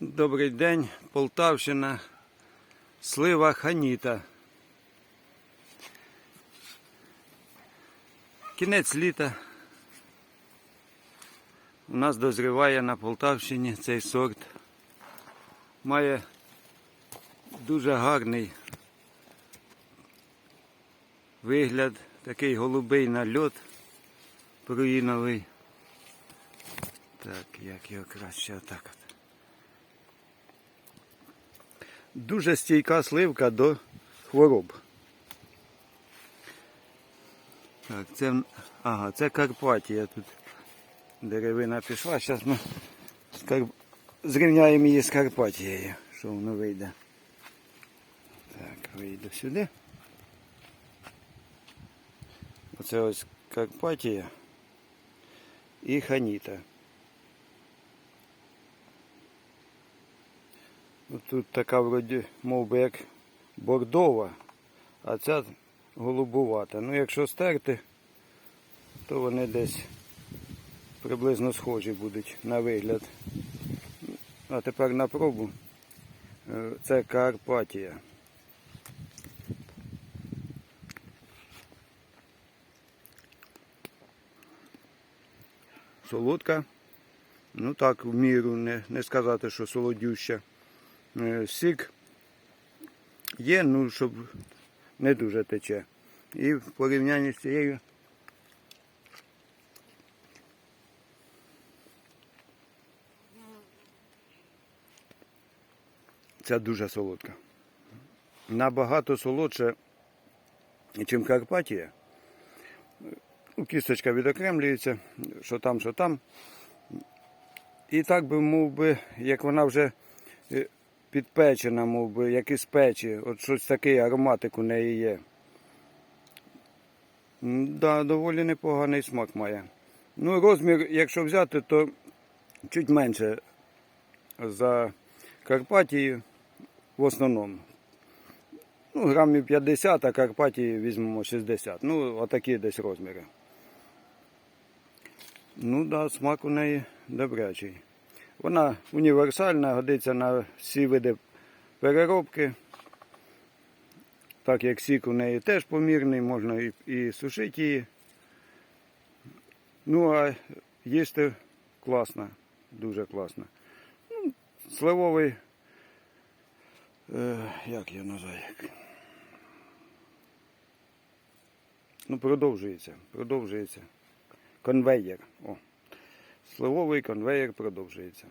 Добрий день, Полтавщина, слива Ханіта. Кінець літа. У нас дозріває на Полтавщині цей сорт. Має дуже гарний вигляд, такий голубий нальот пруїновий. Так, як його краще отак от. Дуже стійка сливка до хвороб. Так, це, ага, це Карпатія тут. Деревина пішла. Зараз ми скарп... зрівняємо її з Карпатією, що воно вийде. Так, вийду сюди. Оце ось Карпатія і Ханіта. Тут така вроді, мов би, як бордова, а ця голубувата. Ну, якщо стерти, то вони десь приблизно схожі будуть на вигляд. А тепер на пробу. Е, Це Карпатія. Солодка. Ну так, в міру, не, не сказати, що солодюща. Е, Сік є, ну, щоб не дуже тече. І в порівнянні з цією ця дуже солодка. Набагато солодше, ніж Карпатія. Ну, Кісточка відокремлюється, що там, що там. І так би, мов би, як вона вже підпечена, мов би, як із печі. От щось такий ароматик у неї є. Да, доволі непоганий смак має. Ну, розмір, якщо взяти, то чуть менше за Карпатію в основному. Ну, грамів 50, а Карпатії візьмемо 60. Ну, отакі десь розміри. Ну да, смак у неї добрячий. Вона універсальна, годиться на всі види переробки. Так як сік у неї теж помірний, можна і, і сушити її. Ну, а їсти класно, дуже класно. Ну, сливовий, е, як його назвати? Ну, продовжується, продовжується. Конвейер. О. Сливовий конвейер продовжується.